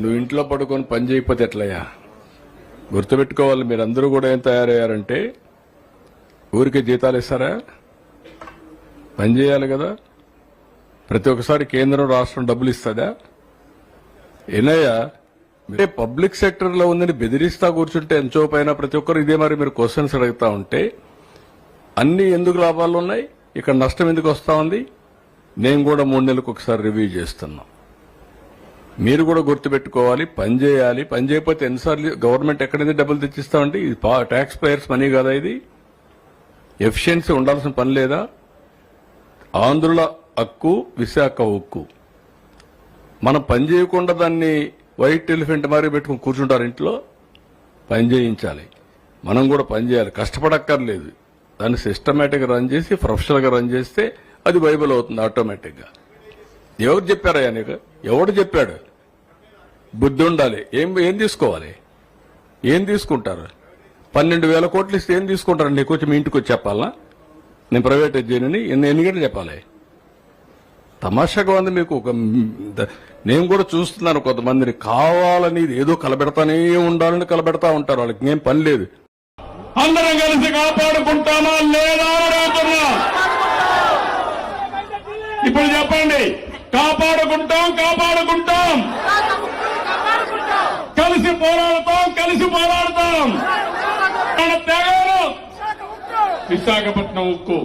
నువ్వు ఇంట్లో పడుకొని పని చేయకపోతే ఎట్లయ్యా? గుర్తుపెట్టుకోవాలి మీరందరూ కూడా ఏం తయారయ్యారంటే ఊరికే జీతాలు ఇస్తారా? పని చేయాలి కదా? ప్రతి ఒక్కసారి కేంద్రం రాష్ట్రం డబ్బులు ఇస్తుందా? ఏనయ్యా మీరే పబ్లిక్ సెక్టర్లో ఉందని బెదిరిస్తా కూర్చుంటే ఎంచో పైన ప్రతి ఒక్కరు ఇదే మరి మీరు క్వశ్చన్స్ అడుగుతా ఉంటే అన్ని ఎందుకు లాభాలు ఉన్నాయి? ఇక్కడ నష్టం ఎందుకు వస్తా ఉంది? నేను కూడా మూడు నెలలకు ఒకసారి రివ్యూ చేస్తున్నాం. మీరు కూడా గుర్తుపెట్టుకోవాలి పని చేయాలి. పని చేయకపోతే ఎన్నిసార్లు గవర్నమెంట్ ఎక్కడైతే డబ్బులు తెచ్చిస్తామండి ఇది ట్యాక్స్ పేయర్స్ మనీ కదా ఇది. ఎఫిషియన్సీ ఉండాల్సిన పని లేదా? ఆంధ్రుల హక్కు విశాఖ ఉక్కు మనం పని చేయకుండా దాన్ని వైట్ ఎలిఫెంట్ మారి పెట్టుకుని కూర్చుంటారు ఇంట్లో. పని చేయించాలి. మనం కూడా పని చేయాలి. కష్టపడక్కర్లేదు. దాన్ని సిస్టమేటిక్గా రన్ చేసి ప్రొఫెషనల్గా రన్ చేస్తే అది వైబుల్ అవుతుంది ఆటోమేటిక్గా ఎవరు చెప్పారయ్యా నీకు? ఎవడు చెప్పాడు? బుద్ధి ఉండాలి. ఏం ఏం తీసుకోవాలి? ఏం తీసుకుంటారు? పన్నెండు వేల కోట్లు ఇస్తే ఏం తీసుకుంటారు? నీకు వచ్చి మీ ఇంటికి వచ్చి చెప్పాలా? నేను ప్రైవేట్ చేయనని ఎన్ని ఎన్ని గంటలు చెప్పాలి? తమాషాగా ఉంది మీకు ఒక నేను కూడా చూస్తున్నాను కొంతమందిని. కావాలని ఏదో కలబెడతానే ఉండాలని కలబెడతా ఉంటారు. వాళ్ళకి ఏం పని లేదు. అందరం కలిసి కాపాడుకుంటామా లేదా ఇప్పుడు చెప్పండి. కాపాడుకుంటాం కాపాడుకుంటాం. కలిసి పోరాడతాం కలిసి పోరాడతాం. మన త్యాగాలు విశాఖపట్నం ఉక్కు.